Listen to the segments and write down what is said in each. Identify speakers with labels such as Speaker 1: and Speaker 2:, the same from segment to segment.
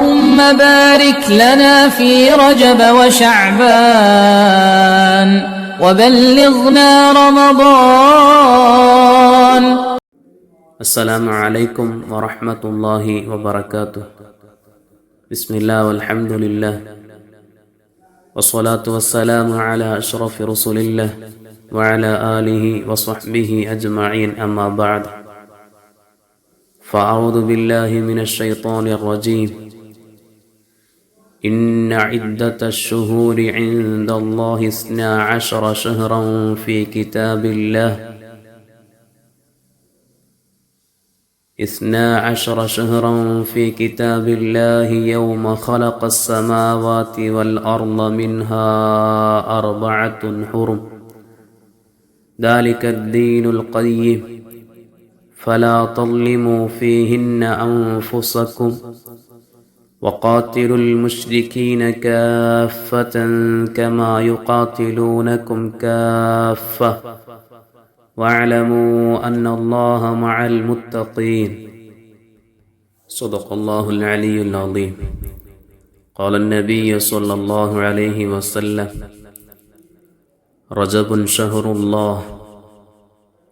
Speaker 1: اللهم بارك لنا في رجب وشعبان وبلغنا رمضان.
Speaker 2: السلام عليكم ورحمة الله وبركاته. بسم الله والحمد لله. والصلاة والسلام على أشرف رسول الله وعلى آله وصحبه أجمعين. أما بعد فأعوذ بالله من الشيطان الرجيم. إن عدة الشهور عند الله اثنا عشر شهرا في كتاب الله. اثنا عشر شهرا في كتاب الله يوم خلق السماوات والأرض منها أربعة حرم. ذلك الدين القيم. فلا تظلموا فيهن أنفسكم. وقاتلوا المشركين كافة كما يقاتلونكم كافة. واعلموا أن الله مع المتقين. صدق الله العلي العظيم. قال النبي صلى الله عليه وسلم رجب شهر الله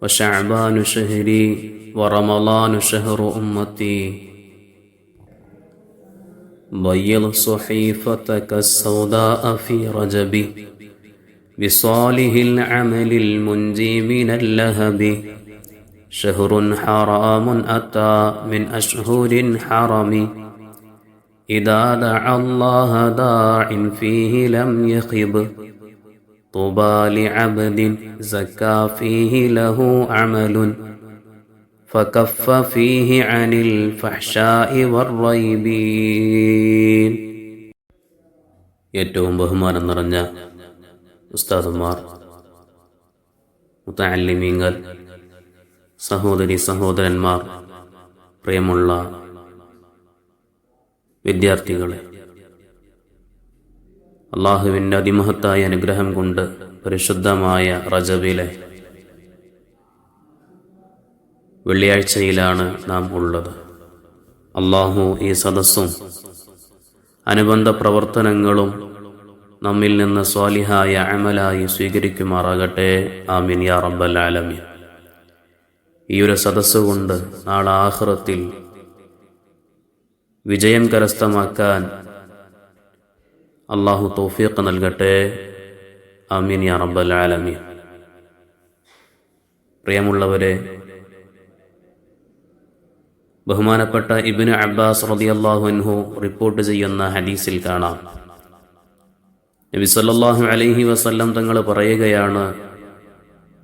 Speaker 2: وشعبان شهري ورمضان شهر أمتي. بيض صحيفتك السوداء في رجبي بصالح العمل المنجي من اللهب. شهر حرام أتى من أشهر حرم. إذا دعا الله داع فيه لم يخب. طوبى لعبد زكى فيه له عمل. فكف فيه عن الفحشاء والريبين ഏറ്റവും ബഹുമാനം നിറഞ്ഞ ഉസ്താദുമാർ മുത്തല്ലിമീങ്ങൾ സഹോദരി സഹോദരന്മാർ പ്രിയമുള്ള വിദ്യാർത്ഥികളെ അള്ളാഹുവിൻ്റെ അതിമഹത്തായ അനുഗ്രഹം കൊണ്ട് പരിശുദ്ധമായ റജബിലെ വെള്ളിയാഴ്ചയിലാണ് നാം ഉള്ളത്. അള്ളാഹു ഈ സദസ്സും അനുബന്ധ പ്രവർത്തനങ്ങളും നമ്മിൽ നിന്ന് സ്വാലിഹായ അമലായി സ്വീകരിക്കുമാറാകട്ടെ. ആമീൻ യാ റബ്ബൽ ആലമീൻ. ഈ ഒരു സദസ്സ് കൊണ്ട് നാളെ ആഹ്റത്തിൽ വിജയം കരസ്ഥമാക്കാൻ അള്ളാഹു തൗഫീഖ് നൽകട്ടെ. ആമീൻ യാ റബ്ബൽ ആലമീൻ. പ്രിയമുള്ളവരെ ബഹുമാനപ്പെട്ട ഇബിന് അബ്ബാസ് റളിയല്ലാഹു അൻഹു റിപ്പോർട്ട് ചെയ്യുന്ന ഹദീസിൽ കാണാം. നബി സല്ലല്ലാഹു അലൈഹി വസല്ലം തങ്ങൾ പറയുകയാണ്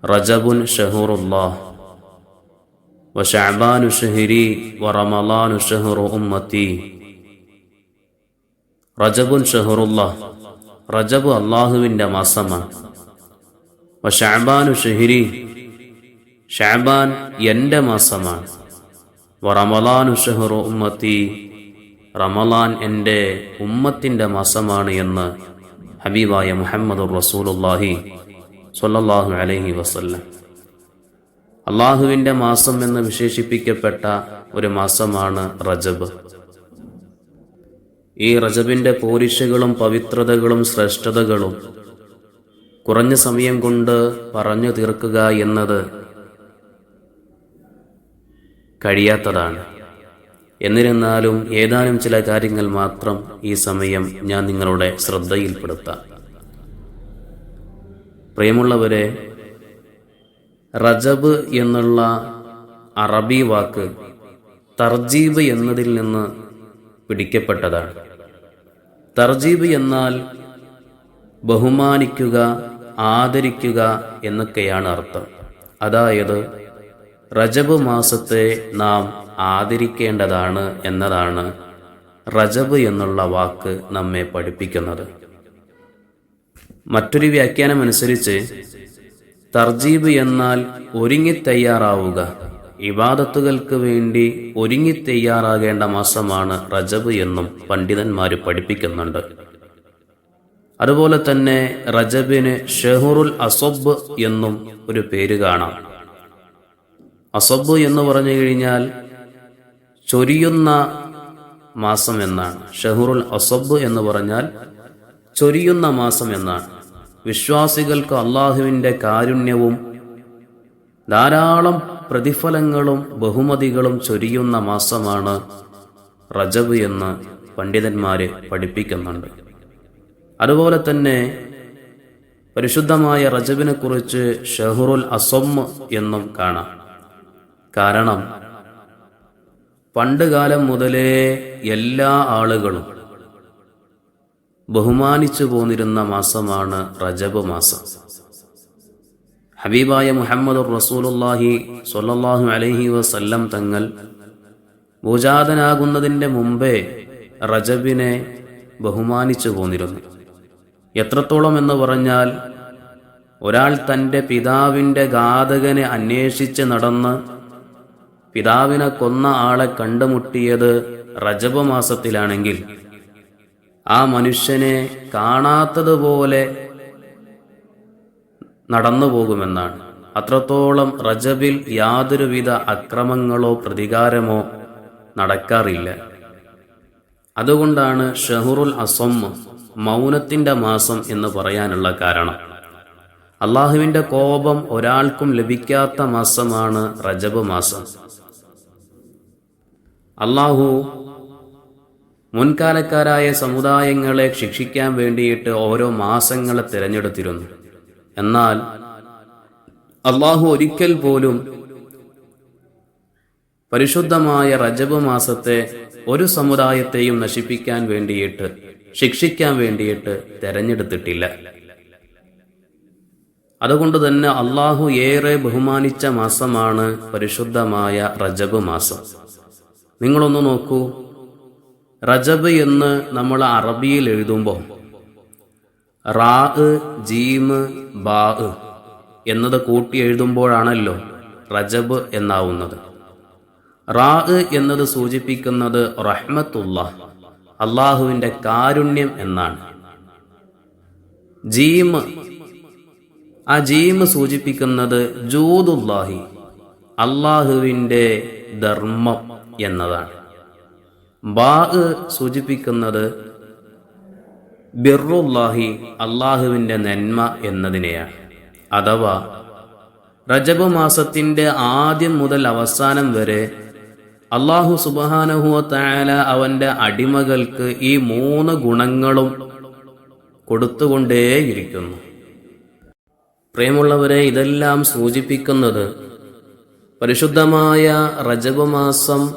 Speaker 2: റജബുൻ ഷഹൂറുല്ലാഹ് വശഅബാനു ഷഹരി വറമളാനു ഷഹറു ഉമ്മത്തി. റജബുൻ ഷഹറുല്ലാഹ് റജബ് അള്ളാഹുവിന്റെ മാസമാണ്. വശഅബാനു ഷഹരി ഷഅബാൻ എന്റെ മാസമാണ്. റമലാനു ഷെഹറു ഉമ്മത്തി. റമലാൻ എന്റെ ഉമ്മത്തിന്റെ മാസമാണ് എന്ന് ഹബീബായ മുഹമ്മദ് റസൂലുല്ലാഹി സൊല്ലാഹു അലഹി വസല്ലം. അള്ളാഹുവിന്റെ മാസം എന്ന് വിശേഷിപ്പിക്കപ്പെട്ട ഒരു മാസമാണ് റജബ്. ഈ റജബിന്റെ പോരിഷകളും പവിത്രതകളും ശ്രേഷ്ഠതകളും കുറഞ്ഞ സമയം കൊണ്ട് പറഞ്ഞു തീർക്കുക എന്നത് കഴിയാത്തതാണ്. എന്നിരുന്നാലും ഏതാനും ചില കാര്യങ്ങൾ മാത്രം ഈ സമയം ഞാൻ നിങ്ങളുടെ ശ്രദ്ധയിൽപ്പെടുത്താം. പ്രിയമുള്ളവരെ റജബ് എന്നുള്ള അറബി വാക്ക് തർജീബ് എന്നതിൽ നിന്ന് പിടിക്കപ്പെട്ടതാണ്. തർജീബ് എന്നാൽ ബഹുമാനിക്കുക ആദരിക്കുക എന്നൊക്കെയാണ് അർത്ഥം. അതായത് റജബ് മാസത്തെ നാം ആദരിക്കേണ്ടതാണ് എന്നതാണ് റജബ് എന്നുള്ള വാക്ക് നമ്മെ പഠിപ്പിക്കുന്നത്. മറ്റൊരു വ്യാഖ്യാനമനുസരിച്ച് തർജീബ് എന്നാൽ ഒരുങ്ങി തയ്യാറാവുക ഇബാദത്തുകൾക്ക് വേണ്ടി ഒരുങ്ങി തയ്യാറാകേണ്ട മാസമാണ് റജബ് എന്നും പണ്ഡിതന്മാർ പഠിപ്പിക്കുന്നുണ്ട്. അതുപോലെ തന്നെ റജബിന് ഷെഹുറുൽ അസബ് എന്നും ഒരു പേര് കാണാം. അസബ് എന്ന് പറഞ്ഞു കഴിഞ്ഞാൽ ചൊരിയുന്ന മാസം എന്നാണ്. ഷഹുറുൽ അസബ് എന്ന് പറഞ്ഞാൽ ചൊരിയുന്ന മാസം എന്നാണ്. വിശ്വാസികൾക്ക് അള്ളാഹുവിന്റെ കാരുണ്യവും ധാരാളം പ്രതിഫലങ്ങളും ബഹുമതികളും ചൊരിയുന്ന മാസമാണ് റജബ് എന്ന് പണ്ഡിതന്മാരെ പഠിപ്പിക്കുന്നുണ്ട്. അതുപോലെ തന്നെ പരിശുദ്ധമായ റജബിനെക്കുറിച്ച് ഷഹുറുൽ അസൊമ്മ് എന്നും കാണാം. കാരണം പണ്ടുകാലം മുതലേ എല്ലാ ആളുകളും ബഹുമാനിച്ചു പോന്നിരുന്ന മാസമാണ് റജബ് മാസം. ഹബീബായ മുഹമ്മദ് റസൂലുല്ലാഹി സ്വല്ലല്ലാഹു അലൈഹി വസല്ലം തങ്ങൾ ഭൂജാതനാകുന്നതിന്റെ മുമ്പേ റജബിനെ ബഹുമാനിച്ചു പോന്നിരുന്നു. എത്രത്തോളം എന്ന് പറഞ്ഞാൽ ഒരാൾ തന്റെ പിതാവിന്റെ ഘാതകനെ അന്വേഷിച്ച് നടന്ന് പിതാവിനെ കൊന്ന ആളെ കണ്ടുമുട്ടിയത് റജബ് മാസത്തിലാണെങ്കിൽ ആ മനുഷ്യനെ കാണാത്തതുപോലെ നടന്നു പോകുമെന്നാണ് അത്രത്തോളം റജബിൽ യാതൊരുവിധ അക്രമങ്ങളോ പ്രതികാരമോ നടക്കാറില്ല. അതുകൊണ്ടാണ് ഷഹുറുൽ അസം മൗനത്തിന്റെ മാസം എന്ന് പറയാനുള്ള കാരണം. അള്ളാഹുവിന്റെ കോപം ഒരാൾക്കും ലഭിക്കാത്ത മാസമാണ് റജബ് മാസം. അള്ളാഹു മുൻകാലക്കാരായ സമുദായങ്ങളെ ശിക്ഷിക്കാൻ വേണ്ടിയിട്ട് ഓരോ മാസങ്ങളെ തിരഞ്ഞെടുത്തിരുന്നു. എന്നാൽ അള്ളാഹു ഒരിക്കൽ പോലും പരിശുദ്ധമായ റജബ് മാസത്തെ ഒരു സമുദായത്തെയും നശിപ്പിക്കാൻ വേണ്ടിയിട്ട് ശിക്ഷിക്കാൻ വേണ്ടിയിട്ട് തെരഞ്ഞെടുത്തിട്ടില്ല. അതുകൊണ്ട് തന്നെ അള്ളാഹു ഏറെ ബഹുമാനിച്ച മാസമാണ് പരിശുദ്ധമായ റജബ് മാസം. നിങ്ങളൊന്ന് നോക്കൂ. റജബ് എന്ന് നമ്മൾ അറബിയിൽ എഴുതുമ്പോൾ റാ ജീമ് ബാ എന്നത് കൂട്ടി എഴുതുമ്പോഴാണല്ലോ റജബ് എന്നാവുന്നത്. റാ എന്നത് സൂചിപ്പിക്കുന്നത് റഹ്മത്തുള്ള അള്ളാഹുവിന്റെ കാരുണ്യം എന്നാണ്. ജീമ് ആ ജീമ് സൂചിപ്പിക്കുന്നത് ജൂദുല്ലാഹി അള്ളാഹുവിന്റെ ധർമ്മം. എന്നതാണ്. ബാ സൂചിപ്പിക്കുന്നത് ബിറുല്ലാഹി അള്ളാഹുവിന്റെ നന്മ എന്നതിനെയാണ്. അഥവാ റജബ് മാസത്തിന്റെ ആദ്യം മുതൽ അവസാനം വരെ അള്ളാഹു സുബാനഹുവ തായാല അവന്റെ അടിമകൾക്ക് ഈ മൂന്ന് ഗുണങ്ങളും കൊടുത്തുകൊണ്ടേയിരിക്കുന്നു. പ്രിയമുള്ളവരെ ഇതെല്ലാം സൂചിപ്പിക്കുന്നത് പരിശുദ്ധമായ റജബ് മാസം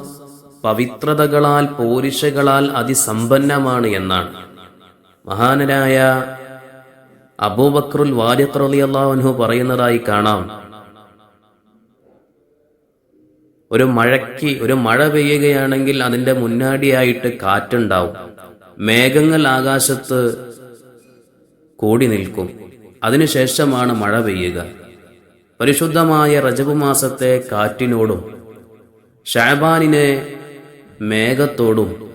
Speaker 2: പവിത്രതകളാൽ പോരിഷകളാൽ അതിസമ്പന്നമാണ് എന്നാണ്. മഹാനരായ അബൂബക്രുൽ വാരിഖ് റളിയല്ലാഹു പറയുന്നതായി കാണാം. ഒരു മഴയ്ക്ക് ഒരു മഴ പെയ്യുകയാണെങ്കിൽ അതിന്റെ മുന്നാടിയായിട്ട് കാറ്റുണ്ടാവും. മേഘങ്ങൾ ആകാശത്ത് കൂടി നിൽക്കും. അതിനുശേഷമാണ് മഴ പെയ്യുക. പരിശുദ്ധമായ റജബ് മാസത്തെ കാറ്റിനോടും ഷാബാനിനെ മേഘത്തോടും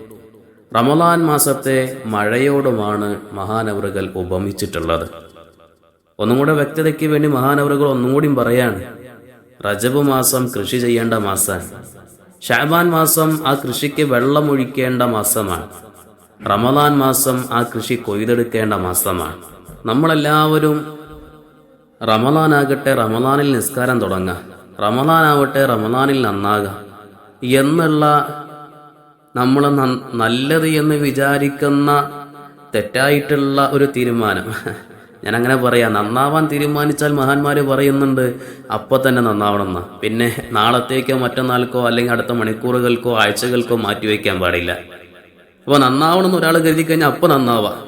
Speaker 2: റമലാൻ മാസത്തെ മഴയോടുമാണ് മഹാനവറുകൾ ഉപമിച്ചിട്ടുള്ളത്. ഒന്നും കൂടെ വ്യക്തതയ്ക്ക് വേണ്ടി മഹാനവറുകൾ ഒന്നും കൂടിയും പറയാണ്. റജബ് മാസം കൃഷി ചെയ്യേണ്ട മാസമാണ് ഷാബാൻ മാസം ആ കൃഷിക്ക് വെള്ളമൊഴിക്കേണ്ട മാസമാണ്. റമലാൻ മാസം ആ കൃഷി കൊയ്തെടുക്കേണ്ട മാസമാണ്. നമ്മളെല്ലാവരും റമലാനാകട്ടെ റമലാനിൽ നിസ്കാരം തുടങ്ങുക റമദാനാവട്ടെ റമലാനിൽ നന്നാകുക എന്നുള്ള നമ്മൾ നല്ലത് എന്ന് വിചാരിക്കുന്ന തെറ്റായിട്ടുള്ള ഒരു തീരുമാനം. ഞാൻ അങ്ങനെ പറയാം നന്നാവാൻ തീരുമാനിച്ചാൽ മഹാന്മാർ പറയുന്നുണ്ട് അപ്പോൾ തന്നെ നന്നാവണമെന്ന്. പിന്നെ നാളത്തേക്കോ മറ്റന്നാൾക്കോ അല്ലെങ്കിൽ അടുത്ത മണിക്കൂറുകൾക്കോ ആഴ്ചകൾക്കോ മാറ്റിവെക്കാൻ പാടില്ല. അപ്പോൾ നന്നാവണമെന്ന് ഒരാൾ കരുതി കഴിഞ്ഞാൽ അപ്പോൾ നന്നാവാം.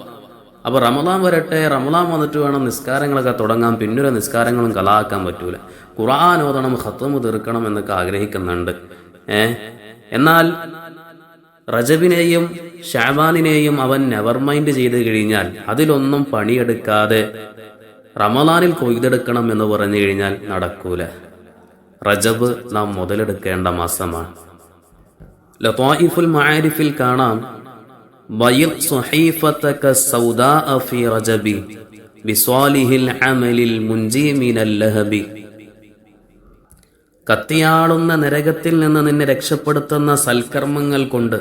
Speaker 2: അപ്പോൾ റമദാൻ വരട്ടെ റമദാൻ വന്നിട്ട് വേണം നിസ്കാരങ്ങളൊക്കെ തുടങ്ങാൻ പിന്നൊരു നിസ്കാരങ്ങളും കലാക്കാൻ പറ്റൂല. ഖുർആൻ ഓതണം ഖത്തമ് തീർക്കണം എന്നൊക്കെ ആഗ്രഹിക്കുന്നുണ്ട്. ഏ? എന്നാൽ റജബിനെയും ഷാബാനിനെയും അവൻ നെവർ മൈൻഡ് ചെയ്ത് കഴിഞ്ഞാൽ അതിലൊന്നും പണിയെടുക്കാതെ റമദാനിൽ കൊയ്തെടുക്കണം എന്ന് പറഞ്ഞു കഴിഞ്ഞാൽ നടക്കൂല. റജബ് നാം മുതലെടുക്കേണ്ട മാസമാണ്. ലത്വായിഫുൽ മാരിഫിൽ കാണാം ബയിൽ സുഹൈഫത്തക സൗദാഅ ഫി റജബി ബിസ്വാലിഹിൽ അമലിൽ മുൻജി മിനൽ ലഹബി. കത്തിയാളുന്ന നരകത്തിൽ നിന്ന് നിന്നെ രക്ഷപ്പെടുത്തുന്ന സൽക്കർമ്മങ്ങൾ കൊണ്ട്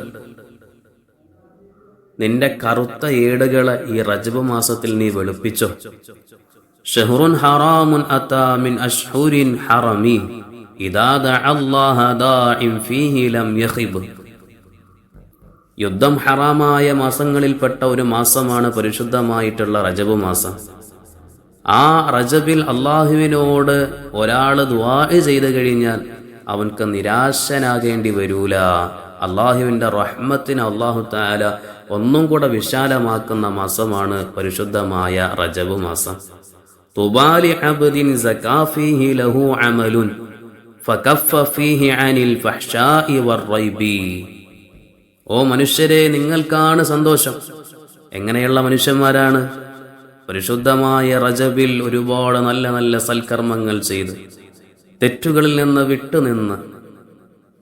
Speaker 2: നിന്റെ കറുത്ത ഏടുകളെ ഈ റജബ് മാസത്തിൽ നീ വെളുപ്പിച്ചോ. ഷെഹ്റുൻ ഹറാമുൻ അതാമിൻ അഷ്ഹുരിൻ ഹറമി ഇദാ ദഅ അല്ലാഹ ദാഇം ഫീഹി ലം യഖിബ്. യുദ്ധം ഹറാമായ മാസങ്ങളിൽപ്പെട്ട ഒരു മാസമാണ് പരിശുദ്ധമായിട്ടുള്ള റജബ് മാസം. ആ റജബിൽ അള്ളാഹുവിനോട് ഒരാൾ ദ്വാ ചെയ്തു കഴിഞ്ഞാൽ അവൻക്ക് നിരാശനാകേണ്ടി വരൂല. അള്ളാഹുവിന്റെ റഹ്മത്തിന് അള്ളാഹു താല ഒന്നും കൂടെ വിശാലമാക്കുന്ന മാസമാണ് പരിശുദ്ധമായ റജബ് മാസം. തുബാലി അബ്ദിൻ ലഹു അമലുൻ ഫകഫ ഫീഹി അനിൽ ഓ മനുഷ്യരെ നിങ്ങൾക്കാണ് സന്തോഷം. എങ്ങനെയുള്ള മനുഷ്യന്മാരാണ്? പരിശുദ്ധമായ റജബിൽ ഒരുപാട് നല്ല നല്ല സൽക്കർമ്മങ്ങൾ ചെയ്ത് തെറ്റുകളിൽ നിന്ന് വിട്ടുനിന്ന്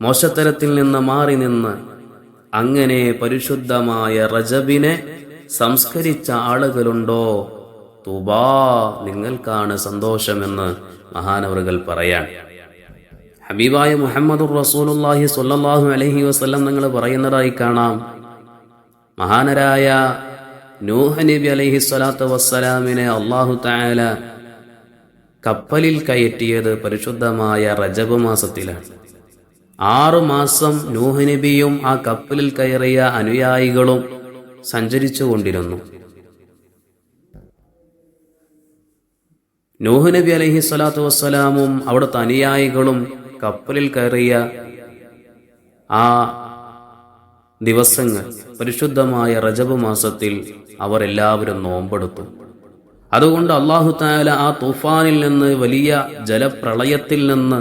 Speaker 2: മോശത്തരത്തിൽ നിന്ന് മാറി നിന്ന് അങ്ങനെ പരിശുദ്ധമായ റജബിനെ സംസ്കരിച്ച ആളുകളുണ്ടോ? തുബാ നിങ്ങൾക്കാണ് സന്തോഷമെന്ന് മഹാനവറുകൾ പറയാൻ. ഹബീബായ മുഹമ്മദുർ റസൂലുള്ളാഹി സ്വല്ലല്ലാഹു അലൈഹി വസല്ലം നിങ്ങൾ പറയുന്നതായി കാണാം. മഹാനരായ നൂഹ് നബി അലൈഹി സ്വലാത്തു വസ്സലാമിനെ അള്ളാഹു തആല കപ്പലിൽ കയറ്റിയത് പരിശുദ്ധമായ റജബ് മാസത്തിലാണ്. ആറു മാസം നൂഹ് നബിയും ആ കപ്പലിൽ കയറിയ അനുയായികളും സഞ്ചരിച്ചു കൊണ്ടിരുന്നു. നൂഹ് നബി അലൈഹി സ്വലാത്തു വസ്സലാമും അവിടുത്തെ അനുയായികളും കപ്പലിൽ കയറിയ ആ ദിവസങ്ങൾ പരിശുദ്ധമായ റജബ് മാസത്തിൽ അവർ എല്ലാവരും നോമ്പെടുത്തു. അതുകൊണ്ട് അള്ളാഹു താല ആ തൂഫാനിൽ നിന്ന് വലിയ ജലപ്രളയത്തിൽ നിന്ന്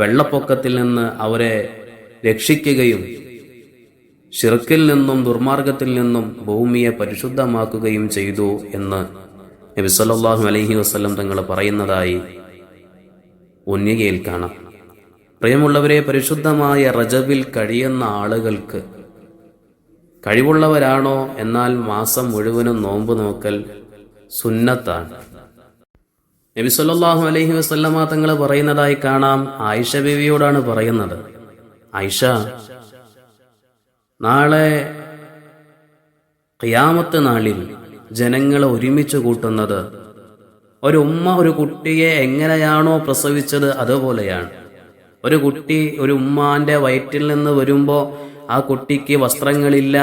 Speaker 2: വെള്ളപ്പൊക്കത്തിൽ നിന്ന് അവരെ രക്ഷിക്കുകയും ഷിർക്കിൽ നിന്നും ദുർമാർഗത്തിൽ നിന്നും ഭൂമിയെ പരിശുദ്ധമാക്കുകയും ചെയ്തു എന്ന് നബി സല്ലല്ലാഹു അലൈഹി വസല്ലം തങ്ങൾ പറയുന്നതായി ഉന്നികയിൽ കാണാം. പ്രിയമുള്ളവരെ പരിശുദ്ധമായ റജബിൽ കഴിയുന്ന ആളുകൾക്ക് കഴിവുള്ളവരാണോ എന്നാൽ മാസം മുഴുവനും നോമ്പ് നോക്കൽ സുന്നത്താണ്. നബി സല്ലാഹു അലൈഹി വസല്ലമ തങ്ങൾ പറയുന്നതായി കാണാം. ആയിഷ ബേവിയോടാണ് പറയുന്നത്. ആയിഷ നാളെ ഖിയാമത്ത് നാളിൽ ജനങ്ങളെ ഒരുമിച്ച് കൂട്ടുന്നത് ഒരു ഉമ്മ ഒരു കുട്ടിയെ എങ്ങനെയാണോ പ്രസവിച്ചത് അതുപോലെയാണ്. ഒരു കുട്ടി ഒരു ഉമ്മാന്റെ വയറ്റിൽ നിന്ന് വരുമ്പോൾ ആ കുട്ടിക്ക് വസ്ത്രങ്ങളില്ല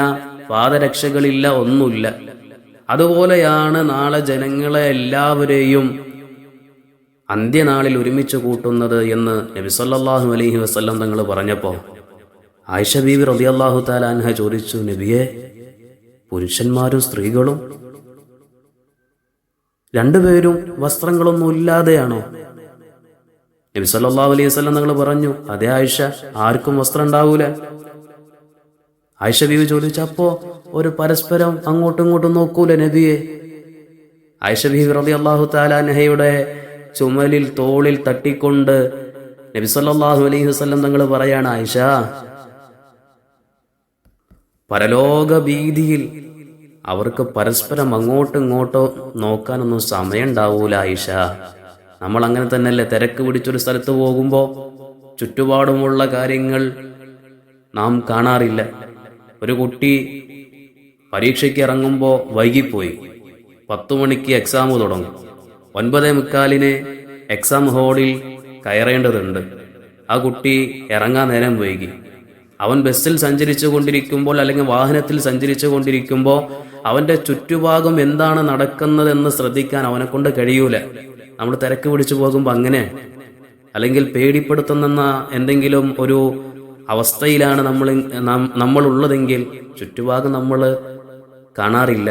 Speaker 2: പാദരക്ഷകളില്ല ഒന്നുമില്ല. അതുപോലെയാണ് നാളെ ജനങ്ങളെ എല്ലാവരെയും അന്ത്യനാളിൽ ഒരുമിച്ച് കൂട്ടുന്നത് എന്ന് നബി സല്ലല്ലാഹു അലൈഹി വസല്ലം തങ്ങൾ പറഞ്ഞപ്പോൾ ആയിഷ ബീവി റളിയല്ലാഹു താലാൻഹ ചോദിച്ചു നബിയെ പുരുഷന്മാരും സ്ത്രീകളും രണ്ടുപേരും വസ്ത്രങ്ങളൊന്നും ഇല്ലാതെയാണോ? നബി സല്ലാ അലൈഹി വസ്ലം നിങ്ങൾ പറഞ്ഞു അതേ ആയിഷ ആർക്കും വസ്ത്രം ഉണ്ടാവൂല. ആയിഷ ബീവി ചോദിച്ചു അപ്പോ ഒരു പരസ്പരം അങ്ങോട്ടും ഇങ്ങോട്ടും നോക്കൂല നബിയെ? ആയിഷ ബീവി റതി അള്ളാഹു താലാനഹയുടെ ചുമലിൽ തോളിൽ തട്ടിക്കൊണ്ട് നബി സല്ലാഹു അലൈഹി വസ്ലം തങ്ങൾ പറയാണ് ആയിഷ പരലോക ഭീതിയിൽ അവർക്ക് പരസ്പരം അങ്ങോട്ടും ഇങ്ങോട്ടോ നോക്കാനൊന്നും സമയം ഉണ്ടാവൂല ആയിഷ. നമ്മൾ അങ്ങനെ തന്നെയല്ലേ? തിരക്ക് പിടിച്ചൊരു സ്ഥലത്ത് പോകുമ്പോൾ ചുറ്റുപാടുമുള്ള കാര്യങ്ങൾ നാം കാണാറില്ല. ഒരു കുട്ടി പരീക്ഷയ്ക്ക് ഇറങ്ങുമ്പോൾ വൈകിപ്പോയി. പത്തു മണിക്ക് എക്സാം തുടങ്ങും. ഒൻപതേ മുക്കാലിന് എക്സാം ഹാളിൽ കയറേണ്ടതുണ്ട്. ആ കുട്ടി ഇറങ്ങാൻ നേരം വൈകി. അവൻ ബസ്സിൽ സഞ്ചരിച്ചു കൊണ്ടിരിക്കുമ്പോൾ അല്ലെങ്കിൽ വാഹനത്തിൽ സഞ്ചരിച്ചു കൊണ്ടിരിക്കുമ്പോൾ അവന്റെ ചുറ്റുഭാഗം എന്താണ് നടക്കുന്നതെന്ന് ശ്രദ്ധിക്കാൻ അവനെ കൊണ്ട് കഴിയൂല. നമ്മൾ തിരക്ക് പിടിച്ചു പോകുമ്പോൾ അങ്ങനെ. അല്ലെങ്കിൽ പേടിപ്പെടുത്തുന്ന എന്തെങ്കിലും ഒരു അവസ്ഥയിലാണ് നമ്മൾ നമ്മളുള്ളതെങ്കിൽ ചുറ്റുഭാഗം നമ്മൾ കാണാറില്ല.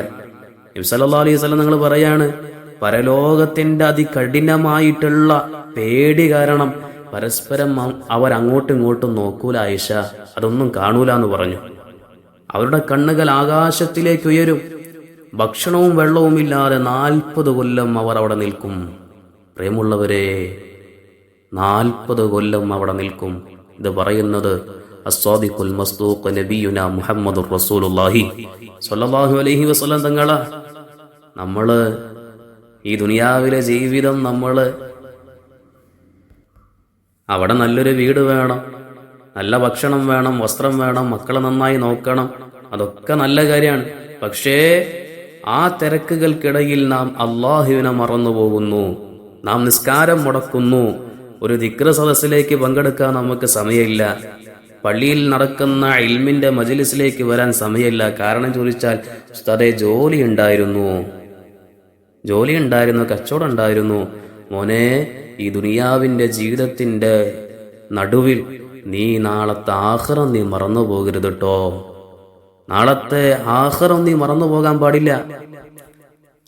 Speaker 2: നബിസല്ലാ അലൈഹി സ്വലം നിങ്ങൾ പറയാണ് പരലോകത്തിന്റെ അതികഠിനമായിട്ടുള്ള പേടി കാരണം പരസ്പരം അവരങ്ങോട്ടും ഇങ്ങോട്ടും നോക്കൂല ആയിഷ. അതൊന്നും കാണൂല എന്ന് പറഞ്ഞു. അവരുടെ കണ്ണുകൾ ആകാശത്തിലേക്ക് ഉയരും. ഭക്ഷണവും വെള്ളവും ഇല്ലാതെ നാൽപ്പത് കൊല്ലം അവർ അവിടെ നിൽക്കും. പ്രിയമുള്ളവരെ നാൽപ്പത് കൊല്ലം അവിടെ നിൽക്കും. ഇത് പറയുന്നത് അസ്വാദിഖുൽ റസൂലുള്ളാഹി സ്വല്ലല്ലാഹു അലൈഹി വസല്ലം തങ്ങളാ. നമ്മൾ ഈ ദുനിയാവിലെ ജീവിതം നമ്മൾ അവിടെ നല്ലൊരു വീട് വേണം നല്ല ഭക്ഷണം വേണം വസ്ത്രം വേണം മക്കളെ നന്നായി നോക്കണം അതൊക്കെ നല്ല കാര്യമാണ്. പക്ഷേ ആ തിരക്കുകൾക്കിടയിൽ നാം അള്ളാഹുവിനെ മറന്നുപോകുന്നു. നാം നിസ്കാരം മുടക്കുന്നു. ഒരു ദിക്ര സദസ്സിലേക്ക് പങ്കെടുക്കാൻ നമുക്ക് സമയമില്ല. പള്ളിയിൽ നടക്കുന്ന ഇൽമിന്റെ മജിലിസിലേക്ക് വരാൻ സമയമില്ല. കാരണം ചോദിച്ചാൽ ഉസ്താദെ ജോലി ഉണ്ടായിരുന്നു. ജോലി ഉണ്ടായിരുന്നു കച്ചവടം ഉണ്ടായിരുന്നു. മോനെ ഈ ദുനിയാവിന്റെ ജീവിതത്തിന്റെ നടുവിൽ നീ നാളത്തെ ആഹ്റം നീ മറന്നു പോകരുത് കേട്ടോ നാളത്തെ ആഹ്റം നീ മറന്നു പോകാൻ പാടില്ല.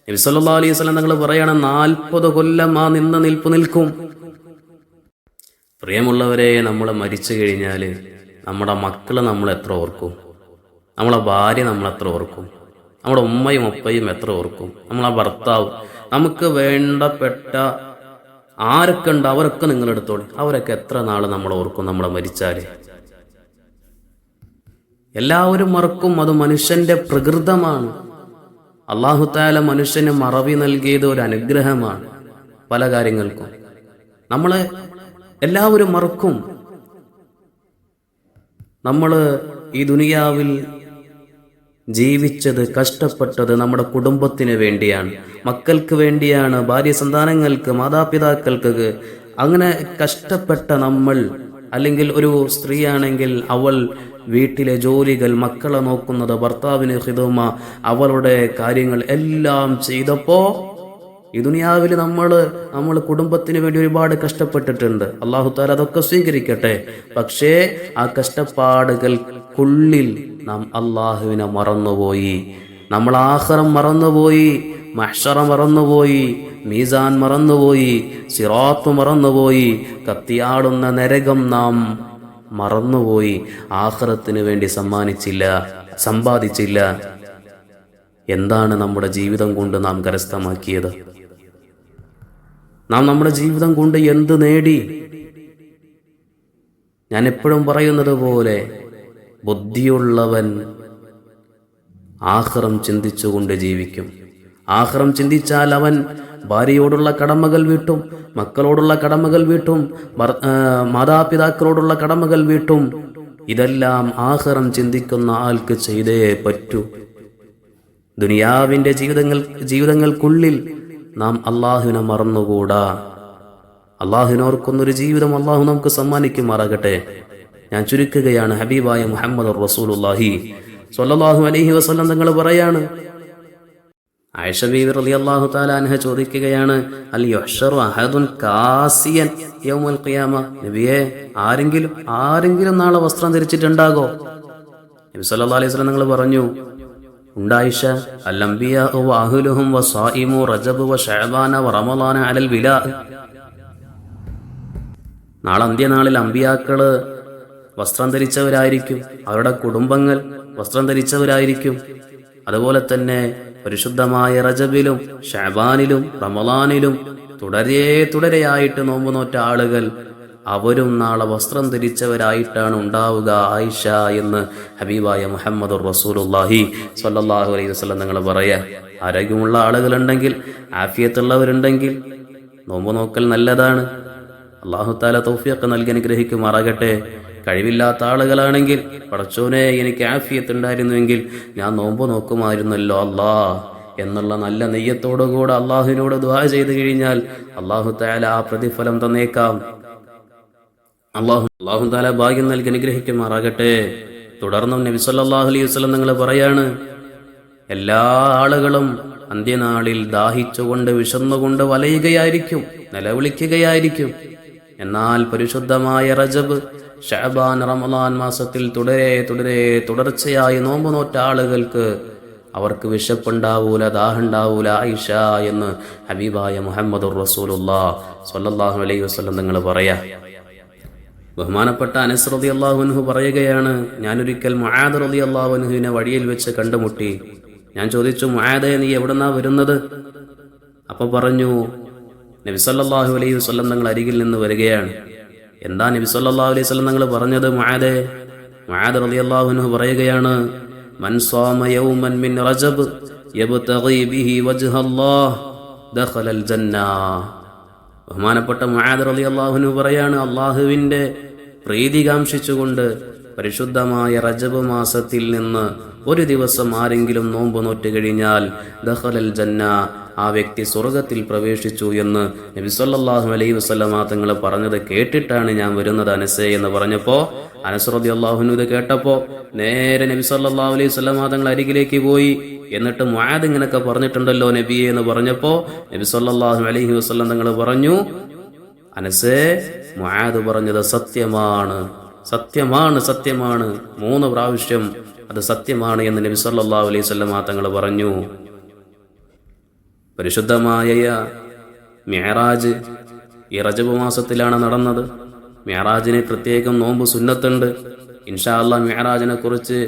Speaker 2: നബിസല്ലാ അലൈഹി സ്വലം നിങ്ങൾ പറയണ നാൽപ്പത് കൊല്ലം ആ നിന്ന് നിൽപ്പ് നിൽക്കും. പ്രിയമുള്ളവരെ നമ്മൾ മരിച്ചു കഴിഞ്ഞാൽ നമ്മുടെ മക്കളെ നമ്മൾ എത്ര ഓർക്കും? നമ്മളെ ഭാര്യ നമ്മൾ എത്ര ഓർക്കും? നമ്മുടെ ഉമ്മയും ഉപ്പയും എത്ര ഓർക്കും? നമ്മളെ ഭർത്താവ് നമുക്ക് വേണ്ടപ്പെട്ട ആരൊക്കെ ഉണ്ട് അവരൊക്കെ നിങ്ങൾ എടുത്തോളി അവരൊക്കെ എത്ര നാൾ നമ്മൾ ഓർക്കും നമ്മളെ മരിച്ചാൽ എല്ലാവരും മറക്കും അത് മനുഷ്യന്റെ പ്രകൃതമാണ്. അള്ളാഹുത്താല മനുഷ്യന് മറവി നൽകിയത് ഒരു അനുഗ്രഹമാണ് പല കാര്യങ്ങൾക്കും. നമ്മളെ എല്ലാവരും മറക്കും. നമ്മൾ ഈ ദുനിയാവിൽ ജീവിച്ചത് കഷ്ടപ്പെട്ടത് നമ്മുടെ കുടുംബത്തിന് വേണ്ടിയാണ്. മക്കൾക്ക് വേണ്ടിയാണ് ഭാര്യ സന്താനങ്ങൾക്ക് മാതാപിതാക്കൾക്ക് അങ്ങനെ കഷ്ടപ്പെട്ട നമ്മൾ അല്ലെങ്കിൽ ഒരു സ്ത്രീയാണെങ്കിൽ അവൾ വീട്ടിലെ ജോലികൾ മക്കളെ നോക്കുന്നത് ഭർത്താവിന് ഹിതമ അവളുടെ കാര്യങ്ങൾ എല്ലാം ചെയ്തപ്പോ ഈ ദുനിയാവിൽ നമ്മൾ നമ്മൾ കുടുംബത്തിന് വേണ്ടി ഒരുപാട് കഷ്ടപ്പെട്ടിട്ടുണ്ട്. അള്ളാഹു താല അതൊക്കെ സ്വീകരിക്കട്ടെ. പക്ഷേ ആ കഷ്ടപ്പാടുകൾക്കുള്ളിൽ നാം അള്ളാഹുവിനെ മറന്നുപോയി. നമ്മൾ ആഹ്റം മറന്നുപോയി മഹ്ഷറ മറന്നുപോയി മീസാൻ മറന്നുപോയി സിറാത്ത് മറന്നുപോയി കത്തിയാടുന്ന നരകം നാം മറന്നുപോയി. ആഹ്റത്തിന് വേണ്ടി സമ്മാനിച്ചില്ല സമ്പാദിച്ചില്ല. എന്താണ് നമ്മുടെ ജീവിതം കൊണ്ട് നാം കരസ്ഥമാക്കിയത്? നാം നമ്മുടെ ജീവിതം കൊണ്ട് എന്ത് നേടി? ഞാൻ എപ്പോഴും പറയുന്നത് പോലെ ബുദ്ധിയുള്ളവൻ ആഹ്റം ചിന്തിച്ചുകൊണ്ട് ജീവിക്കും. ആഹ്റം ചിന്തിച്ചാൽ അവൻ ഭാര്യയോടുള്ള കടമകൾ വീട്ടും മക്കളോടുള്ള കടമകൾ വീട്ടും മാതാപിതാക്കളോടുള്ള കടമകൾ വീട്ടും. ഇതെല്ലാം ആഹ്റം ചിന്തിക്കുന്ന ആൾക്ക് ചെയ്തേ പറ്റൂ. ദുനിയാവിന്റെ ജീവിതങ്ങൾ ജീവിതങ്ങൾക്കുള്ളിൽ നാം അള്ളാഹുവിനെ മറന്നുകൂടാ. അള്ളാഹുവിനോർക്കുന്നൊരു ജീവിതം അള്ളാഹു നമുക്ക് സമ്മാനിക്കുമാറാകട്ടെ. ഞാൻ ചുരുക്കുകയാണ് ഹബീബായ മുഹമ്മദ് റസൂലുല്ലാഹി സ്വല്ലല്ലാഹു അലൈഹി വസല്ലം തങ്ങൾ പറയാണ് ആയിഷ ബീവി റളിയല്ലാഹു തആല അൻഹ ചോദിക്കുകയാണ് അൽ യുഹ്ശറു അഹദുൻ കാസിയൻ യൗമൽ ഖിയാമ? നബിയെ ആരെങ്കിലും ആരെങ്കിലും നാളെ വസ്ത്രം ധരിച്ചിട്ടുണ്ടാകോ? നബി സല്ലാ അലൈഹി നിങ്ങൾ പറഞ്ഞു ഉണ്ടായിഷ അല്ലംബിയ വഅഹ്ലുഹും വസായിമു റജബ് വ ശഅബാന വ റമളാന അലൽ വിലാ. നാളെ അന്ത്യനാളിൽ അമ്പിയാക്കൾ വസ്ത്രം ധരിച്ചവരായിരിക്കും അവരുടെ കുടുംബങ്ങൾ വസ്ത്രം ധരിച്ചവരായിരിക്കും. അതുപോലെ തന്നെ പരിശുദ്ധമായ റജബിലും ഷാബാനിലും റമലാനിലും തുടരെ തുടരെയായിട്ട് നോമ്പ് നോറ്റ ആളുകൾ അവരും നാളെ വസ്ത്രം ധരിച്ചവരായിട്ടാണ് ഉണ്ടാവുക ആയിഷ എന്ന് ഹബീബായ മുഹമ്മദ് റസൂലുല്ലാഹി സ്വല്ലല്ലാഹു അലൈഹി വസ്ലം നിങ്ങൾ പറയാ. ആരോഗ്യമുള്ള ആളുകളുണ്ടെങ്കിൽ ആഫിയത്തുള്ളവരുണ്ടെങ്കിൽ നോമ്പ് നോക്കൽ നല്ലതാണ്. അള്ളാഹു താല തൗഫിയൊക്കെ നൽകി അനുഗ്രഹിക്കുമാറാകട്ടെ. കഴിവില്ലാത്ത ആളുകളാണെങ്കിൽ പടച്ചോനെ എനിക്ക് ആഫിയത്ത് ഉണ്ടായിരുന്നുവെങ്കിൽ ഞാൻ നോമ്പ് നോക്കുമായിരുന്നല്ലോ അല്ലാ. എന്നുള്ള നല്ല നെയ്യത്തോടുകൂടെ അള്ളാഹുവിനോട് ദ്വാ ചെയ്തു കഴിഞ്ഞാൽ അള്ളാഹു താല ആ പ്രതിഫലം തന്നേക്കാം. അള്ളാഹു അള്ളാഹു താല ഭാഗ്യം നൽകി അനുഗ്രഹിക്കുമാറാകട്ടെ. തുടർന്നും നബി സല്ലല്ലാഹു അലൈഹി വസ്ലം നിങ്ങൾ പറയാണ് എല്ലാ ആളുകളും അന്ത്യനാളിൽ ദാഹിച്ചുകൊണ്ട് വിശന്നുകൊണ്ട് വലയുകയായിരിക്കും നിലവിളിക്കുകയായിരിക്കും. എന്നാൽ പരിശുദ്ധമായ റജബ് ഷഅബാൻ റമദാൻ മാസത്തിൽ തുടരെ തുടരെ തുടർച്ചയായി നോമ്പ് നോറ്റ ആളുകൾക്ക് അവർക്ക് വിശപ്പുണ്ടാവൂല ദാഹുണ്ടാവൂല ഐഷ എന്ന് ഹബീബായ മുഹമ്മദ് റസൂലുല്ലാ അലൈഹി വസല്ലം നിങ്ങൾ പറയാ. ബഹുമാനപ്പെട്ട അനസ് റതി അള്ളാഹുൻഹു പറയുകയാണ് ഞാനൊരിക്കൽ മുആദ് റതി അള്ളാഹുൻഹുവിനെ വഴിയിൽ വെച്ച് കണ്ടുമുട്ടി. ഞാൻ ചോദിച്ചു മുആദെ നീ എവിടുന്നാ വരുന്നത്? അപ്പൊ പറഞ്ഞു നബി സല്ലല്ലാഹു അലൈഹി വസല്ലം തങ്ങൾ അരികിൽ നിന്ന് വരികയാണ്. എന്താ നബി സല്ലല്ലാഹു അലൈഹി വസല്ലം നിങ്ങൾ പറഞ്ഞത്? മുആദെ. മുഹാദ് റതി അള്ളാഹുനു പറയുകയാണ് ബഹുമാനപ്പെട്ട മുഹാദ് അലി അള്ളാഹുനു പറയാണ് അള്ളാഹുവിന്റെ പ്രീതി കാംക്ഷിച്ചുകൊണ്ട് പരിശുദ്ധമായ റജബ് മാസത്തിൽ നിന്ന് ഒരു ദിവസം ആരെങ്കിലും നോമ്പ് നോറ്റ് കഴിഞ്ഞാൽ ദഹലൽ ജന്ന ആ വ്യക്തി സ്വർഗത്തിൽ പ്രവേശിച്ചു എന്ന് നബി സല്ലല്ലാഹു അലൈഹി വസല്ലമ തങ്ങൾ പറഞ്ഞത് കേട്ടിട്ടാണ് ഞാൻ വരുന്നത് അനസേ എന്ന് പറഞ്ഞപ്പോൾ അനസ് അള്ളാഹുനു ഇത് കേട്ടപ്പോൾ നേരെ നബി സല്ലല്ലാഹു അലൈഹി വസല്ലമ തങ്ങൾ അരികിലേക്ക് പോയി. എന്നിട്ട് മുആദ് ഇങ്ങനൊക്കെ പറഞ്ഞിട്ടുണ്ടല്ലോ നബിയെ എന്ന് പറഞ്ഞപ്പോൾ നബി സല്ലല്ലാഹു അലൈഹി വസ്ലം തങ്ങൾ പറഞ്ഞു അനസേ മുആദ് പറഞ്ഞത് സത്യമാണ്. സത്യമാണ് സത്യമാണ്. മൂന്ന് പ്രാവശ്യം അത് സത്യമാണ് എന്ന് നബി സല്ലാ അലൈഹി വസല്ലം തങ്ങൾ പറഞ്ഞു. പരിശുദ്ധമായ മിഹറാജ് ഈ റജബ് മാസത്തിലാണ് നടന്നത്. മിഹറാജിന് പ്രത്യേകം നോമ്പ് സുന്നത്തുണ്ട്. ഇൻഷാ അല്ലാ മിഹറാജിനെ കുറിച്ച്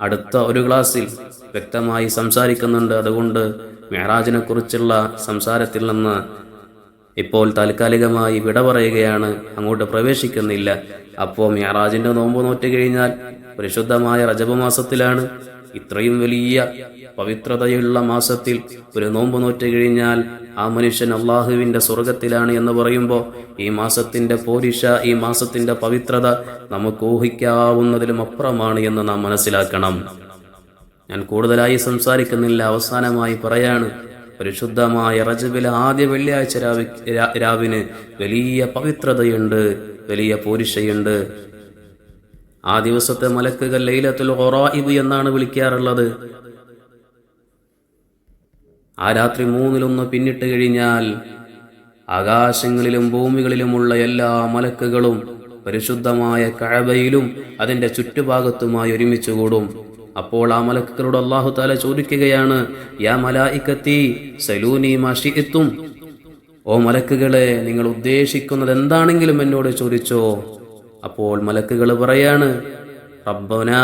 Speaker 2: അടുത്ത ഒരു ക്ലാസ്സിൽ വ്യക്തമായി സംസാരിക്കുന്നുണ്ട്. അതുകൊണ്ട് മിഹറാജിനെ കുറിച്ചുള്ള സംസാരത്തിൽ നിന്ന് ഇപ്പോൾ താൽക്കാലികമായി വിട പറയുകയാണ്. അങ്ങോട്ട് പ്രവേശിക്കുന്നില്ല. അപ്പോൾ മിയറാജിന്റെ നോമ്പ് നോറ്റ് കഴിഞ്ഞാൽ പരിശുദ്ധമായ റജബ് മാസത്തിലാണ്. ഇത്രയും വലിയ പവിത്രതയുള്ള മാസത്തിൽ ഒരു നോമ്പ് നോറ്റ് കഴിഞ്ഞാൽ ആ മനുഷ്യൻ അള്ളാഹുവിന്റെ സ്വർഗത്തിലാണ് എന്ന് പറയുമ്പോൾ ഈ മാസത്തിന്റെ പോരിഷ ഈ മാസത്തിന്റെ പവിത്രത നമുക്ക് ഊഹിക്കാവുന്നതിലും അപ്പുറമാണ് എന്ന് നാം മനസ്സിലാക്കണം. ഞാൻ കൂടുതലായി സംസാരിക്കുന്നില്ല. അവസാനമായി പറയാണ് പരിശുദ്ധമായ റജബിലെ ആദ്യ വെള്ളിയാഴ്ച രാവി രാവിന് വലിയ പവിത്രതയുണ്ട് വലിയ പോരിശയുണ്ട് ആ ദിവസത്തെ മലക്കുകൾ ലൈലത്തുൽ ഹൊറായിബ് എന്നാണ് വിളിക്കാറുള്ളത്. ആ രാത്രി മൂന്നിലൊന്ന് പിന്നിട്ട് കഴിഞ്ഞാൽ ആകാശങ്ങളിലും ഭൂമികളിലുമുള്ള എല്ലാ മലക്കുകളും പരിശുദ്ധമായ കഴബയിലും അതിന്റെ ചുറ്റുഭാഗത്തുമായി ഒരുമിച്ച് കൂടും. അപ്പോൾ ആ മലക്കുകളോട് അള്ളാഹു താല ചോദിക്കുകയാണ് യാ മലായിക്കത്തി സലൂനി മാഷി എത്തും ഓ മലക്കുകളെ നിങ്ങൾ ഉദ്ദേശിക്കുന്നത് എന്താണെങ്കിലും എന്നോട് ചോദിച്ചോ. അപ്പോൾ മലക്കുകൾ പറയാണ് റബ്ബനാ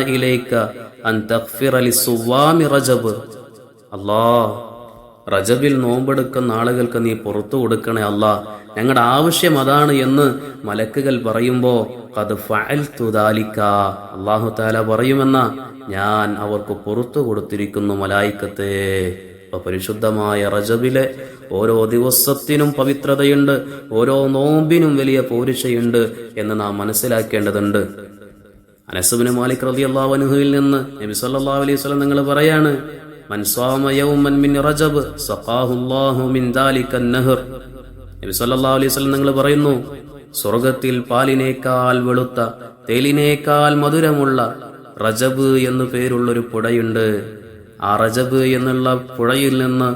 Speaker 2: ഇലൈക അൻ റജബ്. റജബിൽ നോമ്പെടുക്കുന്ന ആളുകൾക്ക് നീ പുറത്തു കൊടുക്കണേ അല്ലാ ഞങ്ങളുടെ ആവശ്യം അതാണ് എന്ന് മലക്കുകൾ പറയുമ്പോ അത് ഫഅൽതുദാലിക അള്ളാഹു താല പറയുമെന്ന ഞാൻ അവർക്ക് പുറത്തു കൊടുത്തിരിക്കുന്നു മലായിക്കത്തെ. അപ്പൊ പരിശുദ്ധമായ റജബിലെ ഓരോ ദിവസത്തിനും പവിത്രതയുണ്ട് ഓരോ നോമ്പിനും വലിയ പോരിശയുണ്ട് എന്ന് നാം മനസ്സിലാക്കേണ്ടതുണ്ട്. അനസുബിന് മാലിക് റതി അള്ളാഹുനുഹുവിൽ നിന്ന് നബി സല്ലാ അലൈഹി സ്വലം നിങ്ങൾ പറയാണ് മൻ സ്വാമ യൗമൻ മിൻ റജബ് സഖാഹുല്ലാഹു മിൻ ദാലിക നഹർ നബി സല്ലല്ലാഹു അലൈഹി വസല്ലം നിങ്ങൾ പറയുന്നു സ്വർഗത്തിൽ പാലിനേക്കാൾ വെളുത്ത തേലിനേക്കാൾ മധുരമുള്ള റജബ് എന്നു പേരുള്ളൊരു പുഴയുണ്ട്. ആ റജബ് എന്നുള്ള പുഴയിൽ നിന്ന്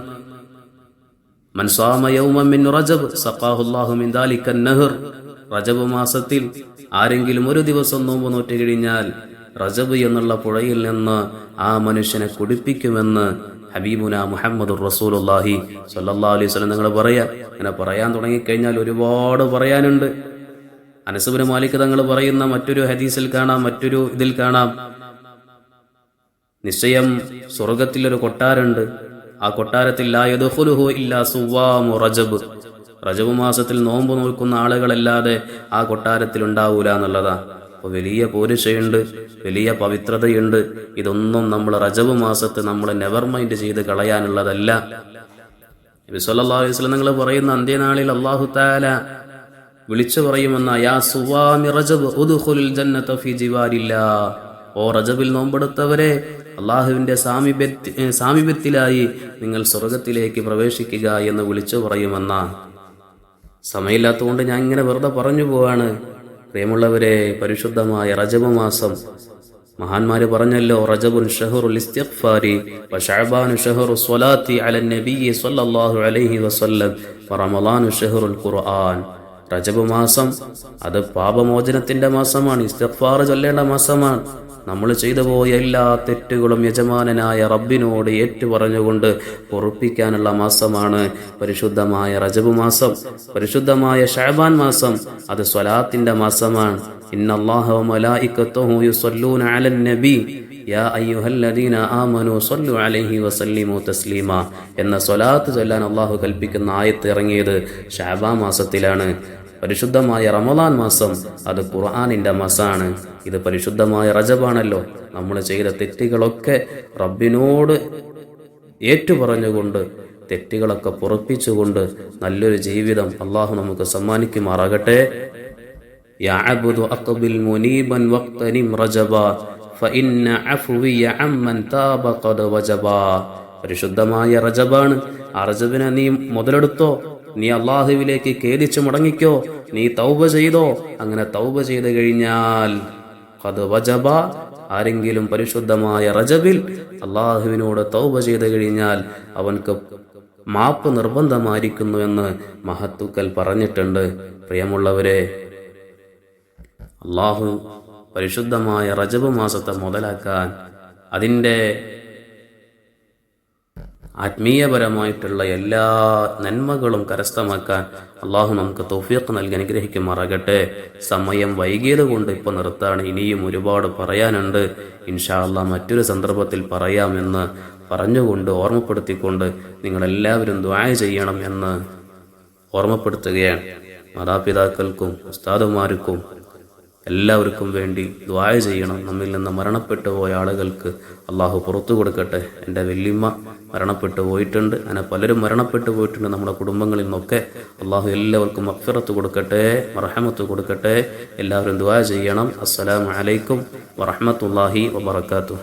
Speaker 2: മൻ സ്വാമ യൗമൻ മിൻ റജബ് സഖാഹു അല്ലാഹു മിൻ ദാലിക്ക നഹർ റജബ് മാസത്തിൽ ആരെങ്കിലും ഒരു ദിവസം നോമ്പ് നോറ്റ് കഴിഞ്ഞാൽ റജബ് എന്നുള്ള പുഴയിൽ നിന്ന് ആ മനുഷ്യനെ കുടിപ്പിക്കുമെന്ന് ഹബീബുന മുഹമ്മദ് റസൂലുല്ലാഹി സല്ലാ അലൈഹി വസല്ലം നിങ്ങൾ പറയാ. അങ്ങനെ പറയാൻ തുടങ്ങിക്കഴിഞ്ഞാൽ ഒരുപാട് പറയാനുണ്ട്. അനസുബിന് മാലിക് തങ്ങൾ പറയുന്ന മറ്റൊരു ഹദീസിൽ കാണാം മറ്റൊരു ഇതിൽ കാണാം. നിശ്ചയം സ്വർഗത്തിലൊരു കൊട്ടാരുണ്ട്. ആ കൊട്ടാരത്തിൽ റജബ്. റജബ് മാസത്തിൽ നോമ്പ് നോക്കുന്ന ആളുകളല്ലാതെ ആ കൊട്ടാരത്തിൽ ഉണ്ടാവൂല എന്നുള്ളതാ. അപ്പൊ വലിയ പോരിശയുണ്ട് വലിയ പവിത്രതയുണ്ട്. ഇതൊന്നും നമ്മൾ റജബ് മാസത്ത് നമ്മൾ നെവർ മൈൻഡ് ചെയ്ത് കളയാനുള്ളതല്ല. നബി സല്ലല്ലാഹു അലൈഹി വസല്ലം നിങ്ങൾ പറയുന്ന അന്ത്യനാളിൽ അള്ളാഹു താല വിളിച്ചു പറയുമെന്ന റജബ് ഓ റജബിൽ നോമ്പെടുത്തവരെ അള്ളാഹുവിന്റെ സാമീപ്യ സാമീപ്യത്തിലായി നിങ്ങൾ സ്വർഗത്തിലേക്ക് പ്രവേശിക്കുക എന്ന് വിളിച്ചു പറയുമെന്ന. സമയമില്ലാത്തതുകൊണ്ട് ഞാൻ ഇങ്ങനെ വെറുതെ പറഞ്ഞു പോവാണ്. പ്രിയമുള്ളവരെ പരിശുദ്ധമായ റജബ് മാസം. മഹാന്മാര് പറഞ്ഞല്ലോ റജബുൻ ഷഹറുൽ ഇസ്തിഗ്ഫാരി വ ശഅബാനു ഷഹറു സ്വലാത്തി അലൻ നബി സ്വല്ലല്ലാഹു അലൈഹി വസല്ലം വ റമളാനു ഷഹറുൽ ഖുർആൻ. റജബ് മാസം അത് പാപമോചനത്തിന്റെ മാസമാണ് ഇസ്തഫാർ ചൊല്ലേണ്ട മാസമാണ്. നമ്മൾ ചെയ്തു പോയ എല്ലാ തെറ്റുകളും യജമാനനായ റബ്ബിനോട് ഏറ്റുപറഞ്ഞുകൊണ്ട് പൊറുപ്പിക്കാനുള്ള മാസമാണ് പരിശുദ്ധമായ റജബ് മാസം. പരിശുദ്ധമായ ഷഹബാൻ മാസം അത് സ്വലാത്തിന്റെ മാസമാണ്. എന്ന സ്വലാത്ത് ചൊല്ലാൻ അള്ളാഹു കൽപ്പിക്കുന്ന ആയത്ത് ഇറങ്ങിയത് ഷാബാ മാസത്തിലാണ്. പരിശുദ്ധമായ റമദാൻ മാസം അത് ഖുർആാനിന്റെ മാസമാണ് ഇത് പരിശുദ്ധമായ റജബാണല്ലോ നമ്മൾ ചെയ്ത തെറ്റുകളൊക്കെ റബ്ബിനോട് ഏറ്റുപറഞ്ഞുകൊണ്ട് തെറ്റുകളൊക്കെ പുറപ്പിച്ചുകൊണ്ട് നല്ലൊരു ജീവിതം അള്ളാഹു നമുക്ക് സമ്മാനിക്കുമാറാകട്ടെ يا عبد أقبل منيبا واغتنم رجبا ഫഇന്ന അഫ്വിയ അമ്മൻ താബ ഖദ് വജബാ പരിശുദ്ധമായ റജബാണ് ആ റജബിനെ നീ മുതലെടുത്തോ നീ അള്ളാഹുവിലേക്ക് ഖേദിച്ചു മുടങ്ങിക്കോ. നീ തൗബ ചെയ്തോ. അങ്ങനെ തൗബ ചെയ്ത് കഴിഞ്ഞാൽ അത് വജബ. ആരെങ്കിലും പരിശുദ്ധമായ റജബിൽ അള്ളാഹുവിനോട് തൗബ ചെയ്ത് കഴിഞ്ഞാൽ അവൻക്ക് മാപ്പ് നിർബന്ധമായിരിക്കുന്നു എന്ന് മഹത്തുക്കൾ പറഞ്ഞിട്ടുണ്ട്. പ്രിയമുള്ളവരെ അള്ളാഹു പരിശുദ്ധമായ റജബ് മാസത്തെ മുതലാക്കാൻ അതിന്റെ ആത്മീയപരമായിട്ടുള്ള എല്ലാ നന്മകളും കരസ്ഥമാക്കാൻ അള്ളാഹു നമുക്ക് തൗഫീഖ് നൽകി അനുഗ്രഹിക്കുമാറാകട്ടെ. സമയം വൈകിയത് കൊണ്ട് ഇപ്പോൾ നിർത്താണ് ഇനിയും ഒരുപാട് പറയാനുണ്ട്. ഇൻഷാ മറ്റൊരു സന്ദർഭത്തിൽ പറയാമെന്ന് പറഞ്ഞുകൊണ്ട് ഓർമ്മപ്പെടുത്തിക്കൊണ്ട് നിങ്ങൾ എല്ലാവരും ദ്വായ ചെയ്യണം എന്ന് ഓർമ്മപ്പെടുത്തുകയാണ്. മാതാപിതാക്കൾക്കും ഉസ്താദുമാർക്കും എല്ലാവർക്കും വേണ്ടി ദ്വായ ചെയ്യണം. നമ്മിൽ നിന്ന് മരണപ്പെട്ടു പോയ ആളുകൾക്ക് അള്ളാഹു പുറത്തു കൊടുക്കട്ടെ. എന്റെ വല്യമ്മ മരണപ്പെട്ടു പോയിട്ടുണ്ട്. അങ്ങനെ പലരും മരണപ്പെട്ടു പോയിട്ടുണ്ട് നമ്മുടെ കുടുംബങ്ങളിൽ നിന്നൊക്കെ. അള്ളാഹു എല്ലാവർക്കും അഫിറത്ത് കൊടുക്കട്ടെ മറഹമത്ത് കൊടുക്കട്ടെ. എല്ലാവരും ദ്വായ ചെയ്യണം. അസ്സലാമലൈക്കും വറഹമത്തല്ലാഹി വബർക്കാത്തു